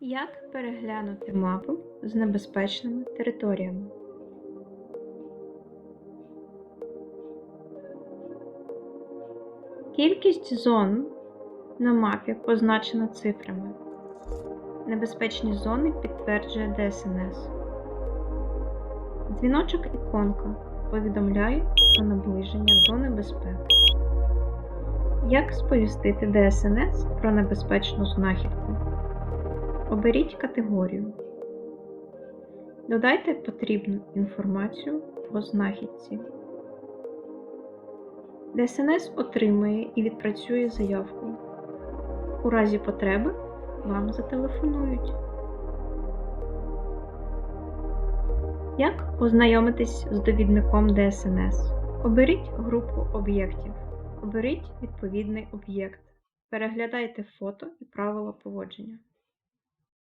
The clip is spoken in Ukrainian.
Як переглянути мапу з небезпечними територіями? Кількість зон на мапі позначена цифрами. Небезпечні зони підтверджує ДСНС. Дзвіночок іконка повідомляє про наближення до небезпеки. Як сповістити ДСНС про небезпечну знахідку? Оберіть категорію. Додайте потрібну інформацію по знахідці. ДСНС отримає і відпрацює заявку. У разі потреби вам зателефонують. Як ознайомитись з довідником ДСНС? Оберіть групу об'єктів. Оберіть відповідний об'єкт. Переглядайте фото і правила поводження.